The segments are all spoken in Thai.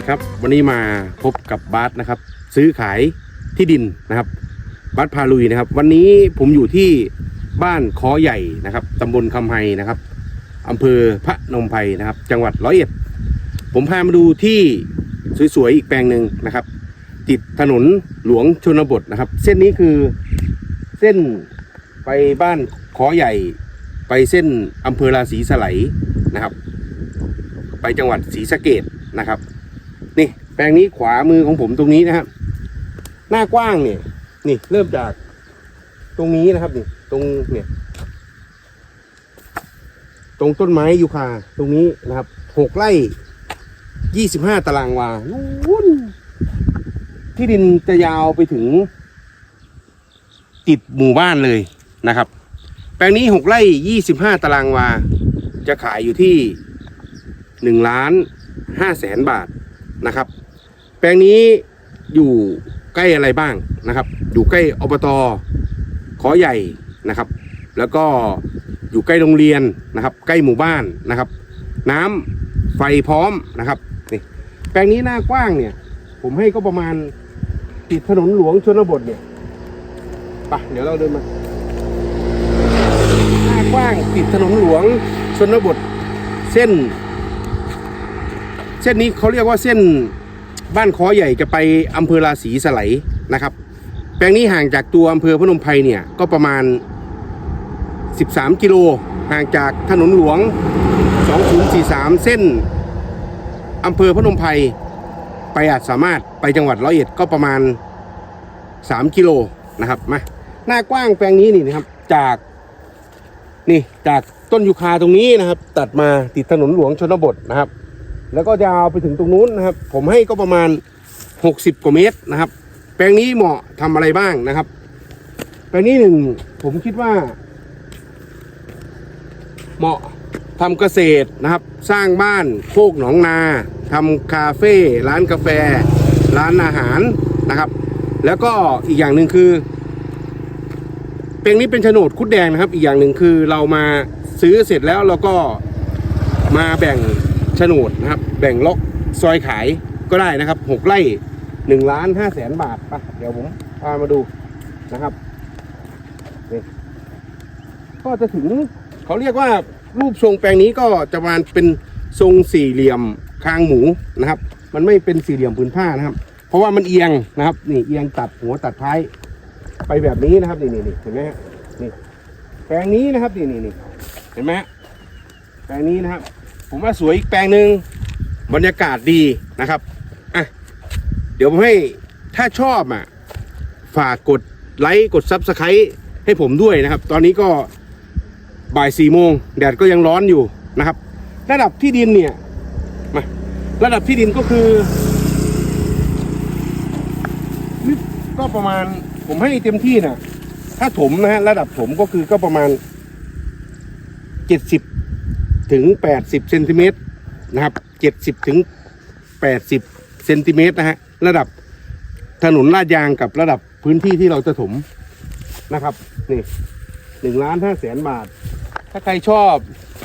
ดีครับ วันนี้มาพบกับบาสนะครับ ซื้อขายที่ดินนะครับบาสพาลุยนะครับ วันนี้ผมอยู่ที่บ้านคอใหญ่นะครับตำบลคำไฮนะครับอำเภอพระนมไพรนะครับ จังหวัดร้อยเอ็ดผมพามาดูที่สวยๆอีกแปลงหนึ่งนะครับ ติดถนนหลวงชนบทนะครับ เส้นนี้คือเส้นไปบ้านคอใหญ่ ไปเส้นอำเภอราศีสไลนะครับ ไปจังหวัดศรีสะเกดนะครับ นี่แปลงนี้ขวามือของผมตรงนี้นะครับ หน้ากว้างเนี่ย นี่เริ่มจากตรงนี้นะครับนี่ตรงเนี่ย ตรงต้นไม้ยูคาตรงนี้นะครับหกไร่ยี่สิบห้าตารางวานู่นที่ดินจะยาวไปถึง ติดหมู่บ้านเลยนะครับ แปลงนี้หกไร่ยี่สิบห้าตารางวา จะขายอยู่ที่หนึ่งล้านห้าแสนบาท นะครับ แปลงนี้อยู่ใกล้อะไรบ้างนะครับ อยู่ใกล้อบตขอใหญ่นะครับ แล้วก็อยู่ใกล้โรงเรียนนะครับ ใกล้หมู่บ้านนะครับ น้ำไฟพร้อมนะครับนี่แปลงนี้หน้ากว้างเนี่ย ผมให้ก็ประมาณติดถนนหลวงชนบทเนี่ยไปเดี๋ยวเราเดินมาหน้ากว้างติดถนนหลวงชนบท เส้น เส้นนี้เขาเรียกว่าเส้นบ้านคอใหญ่จะไปอำเภอราศีสไลนะครับ แปลงนี้ห่างจากตัวอำเภอพนมไพรเนี่ยก็ประมาณ 13 กิโลห่างจากถนนหลวง 2043 เส้นอำเภอพนมไพรไปอาจสามารถไปจังหวัดร้อยเอ็ดก็ประมาณ 3 กิโลนะครับมาหน้ากว้างแปลงนี้นี่นะครับจากนี่จากต้นยูคาตรงนี้นะครับ ตัดมาติดถนนหลวงชนบทนะครับ แล้วก็ยาวไปถึงตรงนู้นนะครับ ผมให้ก็ประมาณ 60 กว่าเมตรนะครับ แปลงนี้เหมาะทำอะไรบ้างนะครับ แปลงนี้หนึ่งผมคิดว่า เหมาะทำเกษตรนะครับ สร้างบ้านโคกหนองนาทำคาเฟ่ร้านกาแฟ ร้านอาหารนะครับ แล้วก็อีกอย่างหนึ่งคือแปลงนี้เป็นโฉนดคุดแดงนะครับ อีกอย่างหนึ่งคือเรามาซื้อเสร็จแล้วเราก็มาแบ่ง โฉนดนะครับ แบ่งล็อกซอยขายก็ได้นะครับหกไร่หนึ่งล้านห้าแสนบาทไปเดี๋ยวผมพามาดูนะครับก็จะถึงเขาเรียกว่ารูปทรงแปลงนี้ก็จะประมาณเป็นทรงสี่เหลี่ยมคางหมูนะครับ มันไม่เป็นสี่เหลี่ยมผืนผ้านะครับ เพราะว่ามันเอียงนะครับ นี่เอียงตัดหัวตัดท้าย ไปแบบนี้นะครับนี่นี่นี่เห็นไหมฮะนี่แปลงนี้นะครับนี่นี่นี่เห็นไหมฮะแปลงนี้นะครับ ผมว่าสวยอีกแปลงหนึ่งบรรยากาศดีนะครับอะเดี๋ยวผมให้ถ้าชอบอะฝากกดไลค์กดซับสไครต์ให้ผมด้วยนะครับ ตอนนี้ก็บ่ายสี่โมงแดดก็ยังร้อนอยู่นะครับ ระดับที่ดินเนี่ยมาระดับที่ดินก็คือก็ประมาณผมให้เต็มที่นะถ้าถมนะฮะระดับถมก็คือก็ประมาณเจ็ดสิบ ถึงแปดสิบเซนติเมตรนะครับเจ็ดสิบถึงแปดสิบเซนติเมตรนะฮะ ระดับถนนลาดยางกับระดับพื้นที่ที่เราจะถมนะครับ นี่หนึ่งล้านห้าแสนบาท ถ้าใครชอบ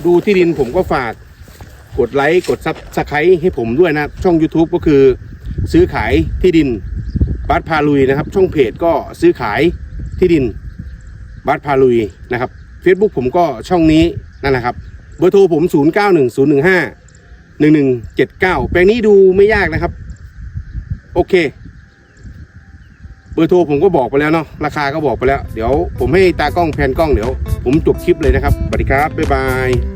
ดูที่ดินผมก็ฝากกดไลค์กดซับสไครต์ให้ผมด้วยนะ ช่อง YouTube ก็คือซื้อขายที่ดินบัสพาลุยนะครับ ช่องเพจก็ซื้อขายที่ดินบัสพาลุยนะครับ Facebook ผมก็ช่องนี้นั่นแหละครับ เบอร์โทรผม 0 9 1 0 1 5 1 1 7 9 แปลงนี้ดูไม่ยากนะครับ โอเค เบอร์โทรผมก็บอกไปแล้วเนาะราคาก็บอกไปแล้ว เดี๋ยวผมให้ตากล้องแพนกล้องเดี๋ยว ผมจบคลิปเลยนะครับสวัสดีครับ บ๊ายบาย